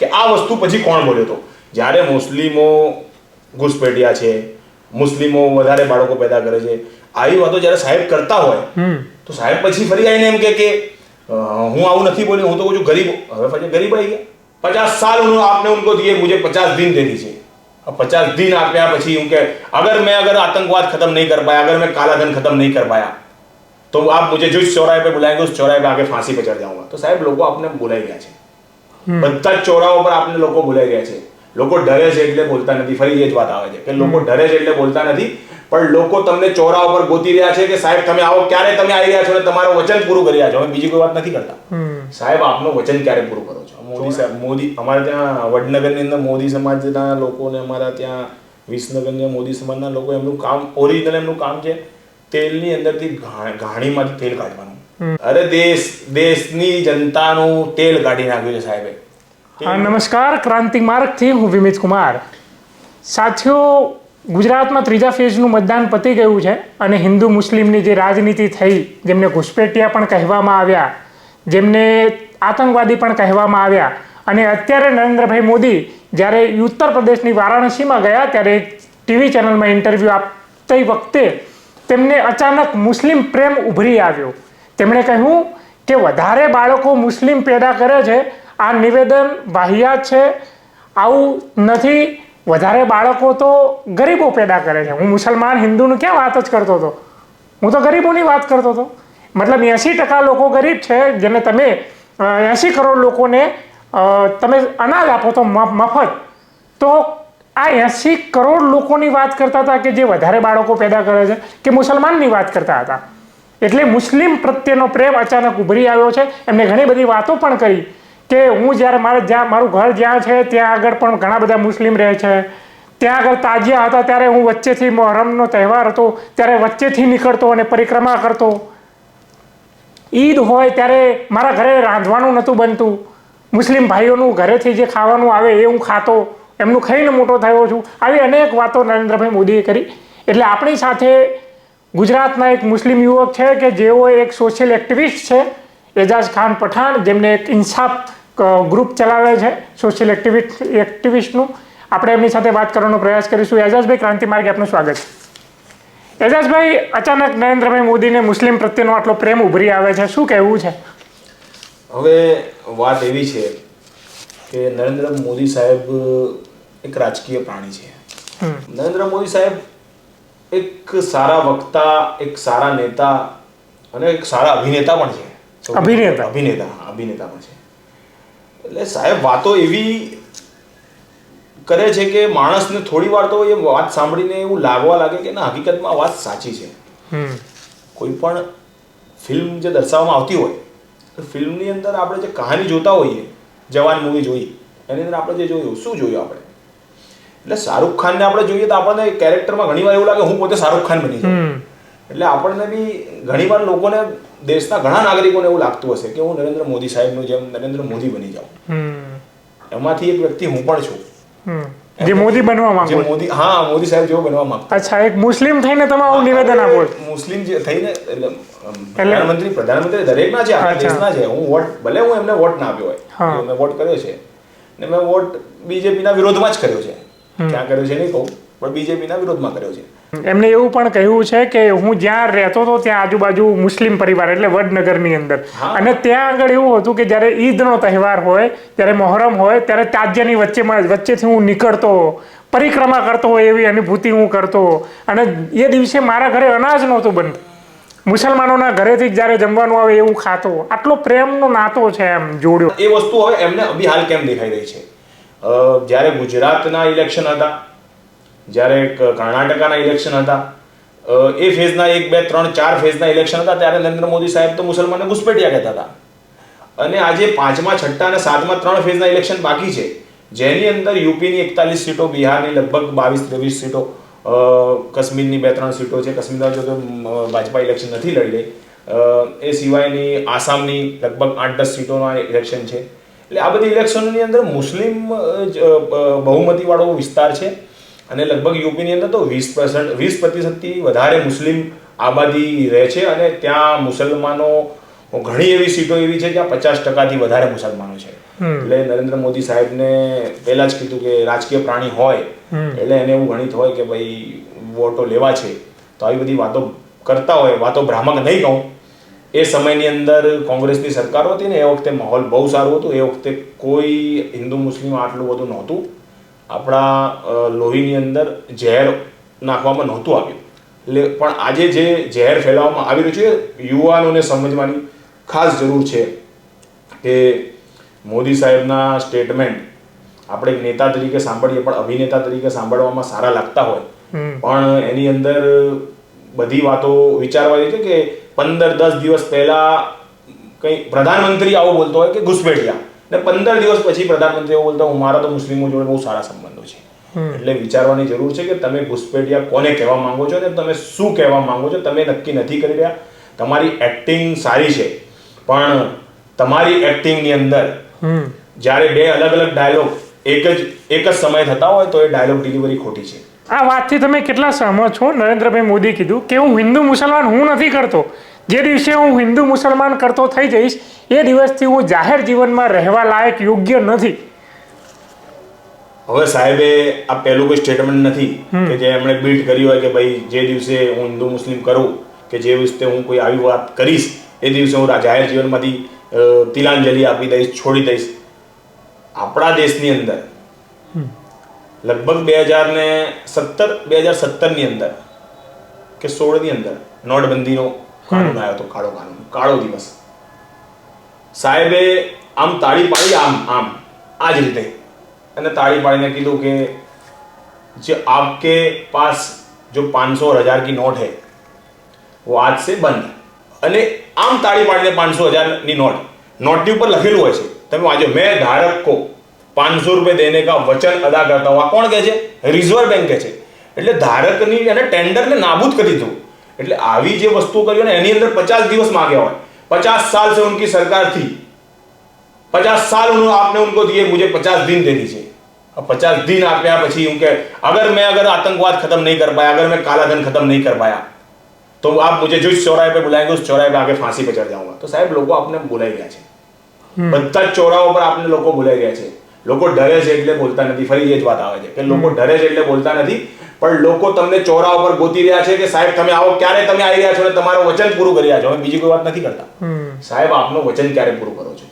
કે આ વસ્તુ પછી કોણ બોલ્યો હતો જ્યારે મુસ્લિમો ઘૂસપેટિયા છે મુસ્લિમો વધારે બાળકો પેદા કરે છે આવી વાતો જ્યારે સાહેબ કરતા હોય તો સાહેબ પછી ફરી આવીને એમ કે કે હું આવું નથી બોલ્યો હું તો કહું છું ગરીબ હવે પછી ગરીબ આવી ગયા પચાસ साल उन्होंने आपने उनको दिए मुझे पचास दिन दे दीजिए अब पचास दिन आप यहाँ पची उनके अगर मैं अगर आतंकवाद खत्म नहीं कर पाया अगर मैं काला धन खत्म नहीं कर पाया तो आप मुझे जिस चौराहे पे बुलाएंगे उस चौराहे पे आके फांसी पे चढ़ जाऊंगा तो साहब लोगों आपने बुलाई गया है બધા જ ચોરાઓ પર આપણે લોકો બોલાઈ ગયા છે. લોકો ડરે છે એટલે બોલતા નથી. ફરી એ જ વાત આવે છે કે લોકો ડરે છે એટલે બોલતા નથી. પણ લોકો તમને ચોરા ઉપર ગોતી રહ્યા છે કે સાહેબ તમે આવો ક્યારે તમે આવી રહ્યા છો અને તમારું વચન પૂરું કરી રહ્યા છો? અમે બીજી કોઈ વાત નથી કરતા. સાહેબ આપનું વચન ક્યારે પૂરું કરો છો? મોદી સાહેબ મોદી અમારે ત્યાં વડનગરની અંદર મોદી સમાજના લોકોને અમારા ત્યાં વિસનગરના મોદી સમાજના લોકો એમનું કામ ઓરિજિનલ એમનું કામ છે. તેલની અંદરથી ઘાણીમાંથી તેલ કાઢવાનું. અરે દેશ, દેશની જનતાનું તેલ કાઢી નાખ્યું છે સાહેબે. નમસ્કાર. ક્રાંતિ માર્ગથી હું વિમિત કુમાર. સાથીઓ, ગુજરાતમાં ત્રીજા ફેઝનું મતદાન પતી ગયું છે અને હિન્દુ મુસ્લિમની જે રાજનીતિ થઈ, જેમને ઘુસપેટિયા પણ કહેવામાં આવ્યા, જેમને આતંકવાદી પણ કહેવામાં આવ્યા અને અત્યારે નરેન્દ્રભાઈ મોદી જ્યારે ઉત્તર પ્રદેશની વારાણસીમાં ગયા ત્યારે ટીવી ચેનલમાં ઇન્ટરવ્યૂ આપતી વખતે તેમને અચાનક મુસ્લિમ પ્રેમ ઉભરી આવ્યો. તેમણે કહ્યું કે વધારે બાળકો મુસ્લિમ પેદા કરે છે, આ નિવેદન વાહિયાત છે. આવું નથી, વધારે બાળકો તો ગરીબો પેદા કરે છે. હું મુસલમાન હિન્દુનું ક્યાં વાત જ કરતો હતો? હું તો ગરીબોની વાત કરતો હતો. મતલબ એંસી ટકા લોકો ગરીબ છે, જેને તમે એંસી કરોડ લોકોને તમે અનાજ આપો તો મફત. તો આ એંસી કરોડ લોકોની વાત કરતા હતા કે જે વધારે બાળકો પેદા કરે છે, કે મુસલમાનની વાત કરતા હતા. એટલે મુસ્લિમ પ્રત્યેનો પ્રેમ અચાનક ઉભરી આવ્યો છે. એમને ઘણી બધી વાતો પણ કરી કે હું જ્યારે મારે જ્યાં, મારું ઘર જ્યાં છે, ત્યાં આગળ પણ ઘણા બધા મુસ્લિમ રહે છે. ત્યાં આગળ તાજિયા હતા ત્યારે હું વચ્ચેથી મોહરમનો તહેવાર હતો, ત્યારે વચ્ચેથી નીકળતો અને પરિક્રમા કરતો. ઈદ હોય ત્યારે મારા ઘરે રાંધવાનું નહોતું બનતું. મુસ્લિમ ભાઈઓનું ઘરેથી જે ખાવાનું આવે એ હું ખાતો. એમનું ખાઈને મોટો થયો છું. આવી અનેક વાતો નરેન્દ્રભાઈ મોદીએ કરી. એટલે આપણી સાથે ગુજરાતના એક મુસ્લિમ યુવક છે કે જેઓ એક સોશિયલ એક્ટિવિસ્ટ છે એજાજ ખાન પઠાણ જેમને એક ઇન્સાફ ગ્રુપ ચલાવે છે સોશિયલ એક્ટિવિસ્ટ એક્ટિવિસ્ટનું આપણે એમની સાથે વાત કરવાનો પ્રયાસ કરીશું. એજાઝભાઈ ક્રાંતિ માર્ગે આપનું સ્વાગત. છે એજાજભાઈ અચાનક નરેન્દ્રભાઈ મોદીને મુસ્લિમ પ્રત્યેનો આટલો પ્રેમ ઉભરી આવે છે. શું કહેવું છે? હવે વાત એવી છે કે નરેન્દ્ર મોદી સાહેબ એક રાજકીય પ્રાણી છે. નરેન્દ્ર મોદી સાહેબ એક સારા વક્તા એક સારા નેતા અને એક સારા અભિનેતા પણ છે. અભિનેતા. અભિનેતા અભિનેતા પણ છે. એટલે સાહેબ વાતો એવી કરે છે કે માણસને થોડી વાર તો એ વાત સાંભળીને એવું લાગવા લાગે કે ના હકીકતમાં વાત સાચી છે. હમ. કોઈ પણ ફિલ્મ જે દર્શાવવામાં આવતી હોય તો ફિલ્મની અંદર આપણે જે કહાની જોતા હોઈએ જવાન મૂવી જોઈ એની અંદર આપણે જે જોયું શું જોયું આપણે? એટલે શાહરૂખ ખાનને આપણે જોઈએ તો આપણને કેરેક્ટરમાં ઘણીવાર એવું લાગે હું પોતે શાહરૂખ ખાન બની જાઉં. એટલે આપણને બી ઘણીવાર લોકોને દેશના ઘણા નાગરિકોને એવું લાગતું હશે કે હું નરેન્દ્ર મોદી સાહેબનું જેમ નરેન્દ્ર મોદી બની જાઉં. એમાંથી એક વ્યક્તિ હું પણ છું. જે મોદી બનવા માંગો મોદી હા મોદી સાહેબ જેવો બનવા માંગતો અચ્છા એક મુસ્લિમ થઈને તમે આવું નિવેદન આપો મુસ્લિમ જે થઈને પ્રધાનમંત્રી પ્રધાનમંત્રી દરેકના છે આપણા દેશના છે હું વોટ ભલે હું એમને વોટ ના આપ્યો હોય મેં વોટ કર્યો છે ને મેં વોટ બીજેપીના વિરોધમાં જ કર્યો છે. ક્યાં કર્યો છે નહીં કહું પણ બીજેપીના વિરોધમાં કર્યો છે. એમને એવું પણ કહ્યું છે કે હું જ્યાં રહેતો હતો ત્યાં આજુબાજુ મુસ્લિમ પરિવાર એટલે વડનગરની અંદર. અને ત્યાં આગળ એવું હતું કે જ્યારે ઈદનો તહેવાર હોય ત્યારે મોહરમ હોય ત્યારે તાજ્યની વચ્ચેમાં વચ્ચેથી હું નીકળતો પરિક્રમા કરતો હોય એવી અનુભૂતિ હું કરતો. અને એ દિવસે મારા ઘરે અનાજ નહોતું બનતું. મુસલમાનોના ઘરેથી જ જ્યારે જમવાનું આવે એવું ખાતો. આટલો પ્રેમનો નાતો છે એમ જોડ્યો. એ વસ્તુ હવે એમને અભી હાલ કેમ દેખાઈ રહી છે? જ્યારે ગુજરાતના ઇલેક્શન હતા, જ્યારે કર્ણાટકાના ઇલેક્શન હતા એ ફેઝના એક, બે, ત્રણ, ચાર ફેઝના ઇલેક્શન હતા, ત્યારે નરેન્દ્ર મોદી સાહેબ તો મુસલમાનને ઘુસપેટિયા કહેતા હતા. અને આજે પાંચમા, છઠ્ઠા અને સાતમા ત્રણ ફેઝના ઇલેક્શન બાકી છે. જેની અંદર યુપીની એકતાલીસ સીટો, બિહારની લગભગ બાવીસ, ત્રેવીસ સીટો કાશ્મીરની બે, ત્રણ સીટો છે. કાશ્મીરમાં જો કે ભાજપા ઇલેક્શન નથી લડી એ સિવાયની આસામની લગભગ આઠ, દસ સીટોના ઇલેક્શન છે. એટલે આ બધી ઇલેક્શનની અંદર મુસ્લિમ બહુમતીવાળો વિસ્તાર છે. અને લગભગ યુપીની અંદર તો વીસ પર્સન્ટ વીસ પ્રતિશતથી વધારે મુસ્લિમ આબાદી રહે છે અને ત્યાં મુસલમાનો ઘણી એવી સીટો એવી છે જ્યાં પચાસ ટકાથી વધારે મુસલમાનો છે. એટલે નરેન્દ્ર મોદી સાહેબને પહેલાં જ કીધું કે રાજકીય પ્રાણી હોય એટલે એને એવું ગણિત હોય કે ભાઈ વોટો લેવા છે. તો આવી બધી વાતો કરતા હોય વાતો ભ્રામક નહીં કહું. એ સમયની અંદર કોંગ્રેસની સરકારો હતી ને એ વખતે માહોલ બહુ સારું હતું. એ વખતે કોઈ હિન્દુ મુસ્લિમ આટલું બધું નહોતું. આપણા લોહીની અંદર ઝેર નાખવામાં નહોતું આવ્યું. એટલે પણ આજે જે ઝેર ફેલાવવામાં આવી રહ્યું છે યુવાનોને સમજવાની ખાસ જરૂર છે કે મોદી સાહેબના સ્ટેટમેન્ટ આપણે નેતા તરીકે સાંભળીએ પણ અભિનેતા તરીકે સાંભળવામાં સારા લાગતા હોય. પણ એની અંદર બધી વાતો વિચારવાની છે કે પંદર દસ દિવસ પહેલા કંઈ પ્રધાનમંત્રી આવું બોલતો હોય કે ઘુસપેઠિયા ને પંદર દિવસ પછી પ્રધાનમંત્રી એવું બોલતા હું મારા તો મુસ્લિમો જોડે બહુ સારા સંબંધો છે. એટલે વિચારવાની જરૂર છે કે તમે ઘુસપેઠિયા કોને કહેવા માંગો છો અને તમે શું કહેવા માંગો છો તમે નક્કી નથી કરી રહ્યા. તમારી એક્ટિંગ સારી છે પણ તમારી એક્ટિંગની અંદર જ્યારે બે અલગ અલગ ડાયલોગ એક જ એક જ સમય થતા હોય તો એ ડાયલોગ ડિલિવરી ખોટી છે. આ વાતથી તમે કેટલા સહમત છો? નરેન્દ્રભાઈ મોદી કીધું કે હું હિન્દુ મુસલમાન હું નથી કરતો. જે દિવસે હું હિન્દુ મુસલમાન કરતો થઈ જઈશ એ દિવસથી હું જાહેર જીવનમાં રહેવા લાયક યોગ્ય નથી. હવે સાહેબે આ પહેલું કોઈ સ્ટેટમેન્ટ નથી કે જે એમણે બીટ કર્યું હોય કે ભાઈ જે દિવસે હું હિન્દુ મુસ્લિમ કરું કે જે દિવસે હું કોઈ આવી વાત કરીશ એ દિવસે હું જાહેર જીવનમાંથી તિલાંજલિ આપી દઈશ છોડી દઈશ. આપણા દેશની અંદર લગભગ બે હજાર ને સત્તર બે હજાર સત્તરની અંદર કે સોળની અંદર નોટબંધીનો કાનૂન આવ્યો હતો કાળો કાનૂન કાળો દિવસ સાહેબે આમ તાળી પાડી આમ આમ આ જ રીતે અને તાળી પાડીને કીધું કે जो आपके पास जो 500 और हजार की नोट है वो आज से બંધ અને આમ તાળી પાડીને પાંચસો હજારની નોટ નોટની ઉપર લખેલું હોય છે તમે વાંચો મેં ધારક કો પાંચસો રૂપये देने का वचन अदा करता हूँ આ કોણ કહે છે રિઝર્વ બેંક કહે છે એટલે ધારકની અને ટેન્ડરને નાબૂદ કરી દીધું એટલે આવી જે વસ્તુ કરી ને એની અંદર પચાસ દિવસ માંગ્યા હોય પચાસ સાલ से उनकी सरकार थी पचास साल उन्होंने आपने उनको दिए मुझे पचास दिन दे दीजिए अब पचास दिन आप यहाँ पी उनके अगर मैं अगर आतंकवाद खत्म नहीं कर पाया अगर मैं काला धन खत्म नहीं कर पाया तो आप मुझे जो चौराहे पे बुलाएंगे उस चौराहे पे आगे फांसी पे चढ़ जाऊंगा तो साहब लोगों आपने बुलाई गया है બધા ચોરાઓ પર આપને લોકો બોલાઈ ગયા છે લોકો ડરે છે એટલે બોલતા નથી. ફરી એ જ વાત આવે છે કે લોકો ડરે છે એટલે બોલતા નથી. પણ લોકો તમને ચોરા ઉપર ગોતી રહ્યા છે કે સાહેબ તમે આવો ક્યારે તમે આવી રહ્યા છો અને તમારું વચન પૂરું કરી રહ્યા છો? અમે બીજી કોઈ વાત નથી કરતા. સાહેબ આપનું વચન ક્યારે પૂરું કરો છો?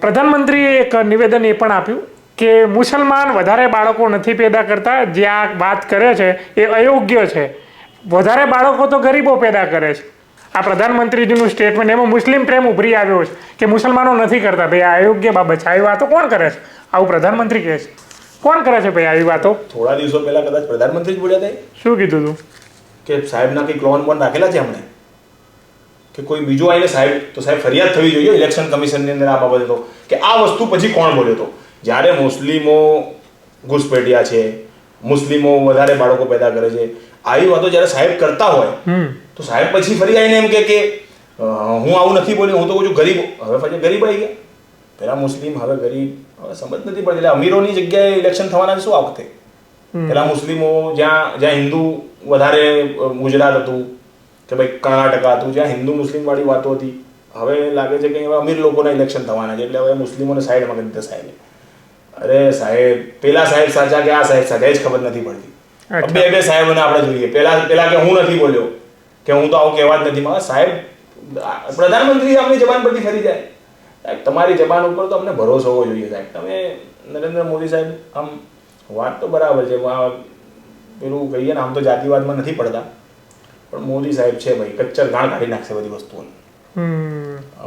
પ્રધાનમંત્રીએ એક નિવેદન એ પણ આપ્યું કે મુસલમાન વધારે બાળકો નથી પેદા કરતા જે આ વાત કરે છે એ અયોગ્ય છે. વધારે બાળકો તો ગરીબો પેદા કરે છે. આ પ્રધાનમંત્રીજીનું સ્ટેટમેન્ટ એમાં મુસ્લિમ પ્રેમ ઉભરી આવ્યો છે કે મુસલમાનો નથી કરતા. ભાઈ આ અયોગ્ય બાબત છે. આવી વાતો કોણ કરે છે? આવું પ્રધાનમંત્રી કહે છે. કોણ કરે છે ભાઈ આવી વાતો? થોડા દિવસો પહેલા કદાચ પ્રધાનમંત્રી જ બોલ્યા હતા શું કીધું તું? કે સાહેબના કંઈક ક્લોન બોન રાખેલા છે એમણે? કે કોઈ બીજું આવીને સાહેબ તો સાહેબ ફરિયાદ થવી જોઈએ ઇલેક્શન કમિશનની અંદર આ બાબતે તો. કે આ વસ્તુ પછી કોણ બોલ્યો હતો જ્યારે મુસ્લિમો ઘૂસપેટિયા છે મુસ્લિમો વધારે બાળકો પેદા કરે છે. આવી વાતો જ્યારે સાહેબ કરતા હોય તો સાહેબ પછી ફરી આવીને એમ કે કે હું આવું નથી બોલ્યો હું તો કહું છું ગરીબ હવે પછી ગરીબ આવી ગયા. પેલા મુસ્લિમ હવે ગરીબ હવે સમજ નથી પડતી. એટલે અમીરોની જગ્યાએ ઇલેક્શન થવાના શું આ વખતે? પેલા મુસ્લિમો જ્યાં જ્યાં હિન્દુ વધારે ગુજરાત હતું કે ભાઈ કર્ણાટકા હતું જ્યાં હિન્દુ મુસ્લિમ વાળી વાતો હતી. હવે લાગે છે કે હવે અમીર લોકોના ઇલેક્શન થવાના છે. એટલે હવે મુસ્લિમોને સાઈડમાં કરી દીધા સાહેબે. અરે સાહેબ પેલા સાહેબ સાચા કે આ સાહેબ સાચા એ જ ખબર નથી પડતી. બે બે સાહેબોને આપણે જોઈએ. પેલા પેલા કે હું નથી બોલ્યો કે હું તો આવું કહેવા જ નથી માંગતો. સાહેબ પ્રધાનમંત્રી આપણી જબાન પરથી ફરી જાય. સાહેબ તમારી જબાન ઉપર તો અમને ભરોસો હોવો જોઈએ સાહેબ. તમે નરેન્દ્ર મોદી સાહેબ આમ વાત તો બરાબર છે પેલું કહીએ ને આમ તો જાતિવાદમાં નથી પડતા. પણ મોદી સાહેબ છે ભાઈ કચ્ચર ગાણ કાઢી નાખશે બધી વસ્તુઓને.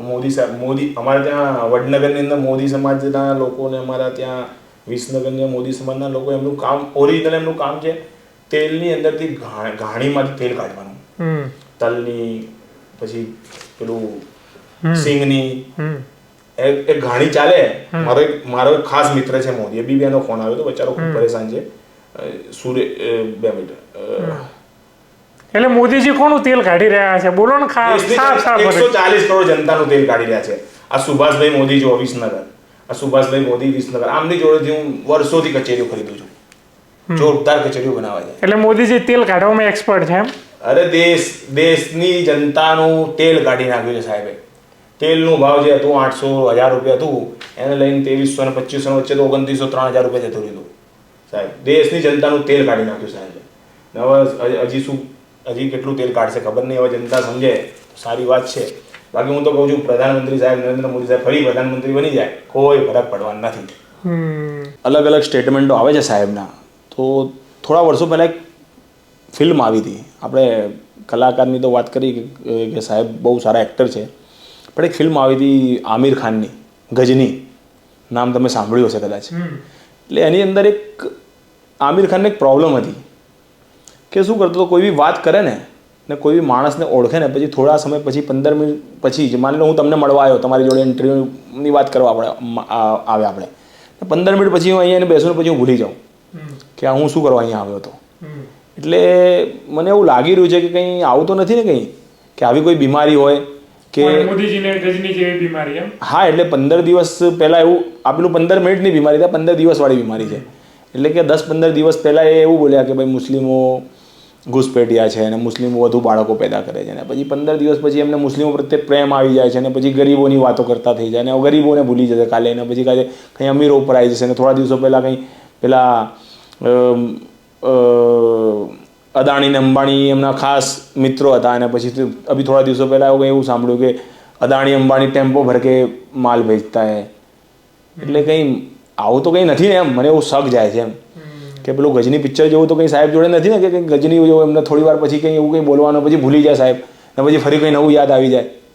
મોદી સાહેબ મોદી અમારે ત્યાં વડનગરની અંદર મોદી સમાજના લોકોને અમારા ત્યાં વિસનગરની મોદી સમાજના લોકો એમનું કામ ઓરિજિનલ એમનું કામ છે તેલની અંદરથી ઘાણીમાંથી તેલ કાઢવાનું. તલની પછી પેલું સિંગની. એ ઘાણી ચાલે. મારો એક મારો એક ખાસ મિત્ર છે મોદી. એ બી એનો ફોન આવ્યો તો બચારો ખૂબ પરેશાન છે. સૂર્ય સુરે બે મિનિટ. એટલે મોદીજી કોનું તેલ કાઢી રહ્યા છે? બોલો ને સાફ સાફ એકસો ચાલીસ કરોડ જનતાનું તેલ કાઢી રહ્યા છે. આ સુભાષભાઈ મોદી જો વિસનગર આ સુભાષભાઈ મોદી વિસનગર. આમની જોડેથી હું વર્ષોથી કચેરીઓ ખરીદું છું. જોરદાર કચેરીઓ બનાવે છે. એટલે મોદીજી તેલ કાઢવામાં એક્સપર્ટ છે એમ? અરે દેશ દેશની જનતાનું તેલ કાઢી નાખ્યું છે સાહેબે. તેલનું ભાવ જે હતું આઠસો હજાર રૂપિયા હતું એને લઈને ત્રેવીસો અને પચીસો વચ્ચે તો ઓગણત્રીસો ત્રણ હજાર રૂપિયા જતું રહ્યું સાહેબ દેશની જનતાનું તેલ કાઢી નાખ્યું સાહેબ. હવે હજી શું હજી કેટલું તેલ કાઢશે ખબર નહીં હવે જનતા સમજે. સારી વાત છે. બાકી હું તો કહું છું પ્રધાનમંત્રી સાહેબ નરેન્દ્ર મોદી સાહેબ ફરી પ્રધાનમંત્રી બની જાય. કોઈ ફરક પડવાનો નથી. હમ. અલગ અલગ સ્ટેટમેન્ટો આવે છે સાહેબના. તો થોડા વર્ષો પહેલાં એક ફિલ્મ આવી હતી. આપણે કલાકારની તો વાત કરી કે કે સાહેબ બહુ સારા એક્ટર છે. પણ એક ફિલ્મ આવી હતી આમિર ખાનની ગજની. નામ તમે સાંભળ્યું હશે કદાચ. એટલે એની અંદર એક આમિર ખાનને એક પ્રોબ્લેમ હતી. કે શું કરતો હતો કોઈ બી વાત કરે ને ને કોઈ બી માણસને ઓળખે ને પછી થોડા સમય પછી પંદર મિનિટ પછી જ માની લો હું તમને મળવા આવ્યો તમારી જોડે ઇન્ટરવ્યૂની વાત કરવા આપણે આવે આપણે. પંદર મિનિટ પછી હું અહીંયા બેસું ને પછી હું ભૂલી જાઉં કે આ હું શું કરવા અહીંયા આવ્યો હતો. એટલે મને એવું લાગી રહ્યું છે કે કંઈ આવું તો નથી ને કંઈ? કે આવી કોઈ બીમારી હોય કે મોદીજીને ગજની જેવી બીમારી હા એટલે પંદર દિવસ પહેલાં એવું આપેલું પંદર મિનિટની બીમારી થાય પંદર દિવસવાળી બીમારી છે. એટલે કે દસ પંદર દિવસ પહેલાં એ એવું બોલ્યા કે ભાઈ મુસ્લિમો ઘૂસપેટિયા છે અને મુસ્લિમો વધુ બાળકો પેદા કરે છે. અને પછી પંદર દિવસ પછી એમને મુસ્લિમો પ્રત્યે પ્રેમ આવી જાય છે અને પછી ગરીબોની વાતો કરતા થઈ જાય અને ગરીબોને ભૂલી જશે કાલે અને પછી કાલે કંઈ અમીરો ઉપર આવી જશે અને થોડા દિવસો પહેલાં કંઈ પેલા અદાણી ને અંબાણી એમના ખાસ મિત્રો હતા અને પછી અભી થોડા દિવસો પહેલાં એવું એવું સાંભળ્યું કે અદાણી અંબાણી ટેમ્પો ભરકે માલ ભેજતા હે. એટલે કંઈ આવું તો કંઈ નથી ને એમ. મને એવું શક જાય છે એમ. કે પેલું ગજની પિક્ચર જેવું તો કંઈ સાહેબ જોડે નથી ને કે ગજની જેવું એમને થોડી વાર પછી કંઈ એવું કંઈ બોલવાનું, પછી ભૂલી જાય સાહેબ. ને પછી ફરી કંઈ નવું યાદ આવી જાય.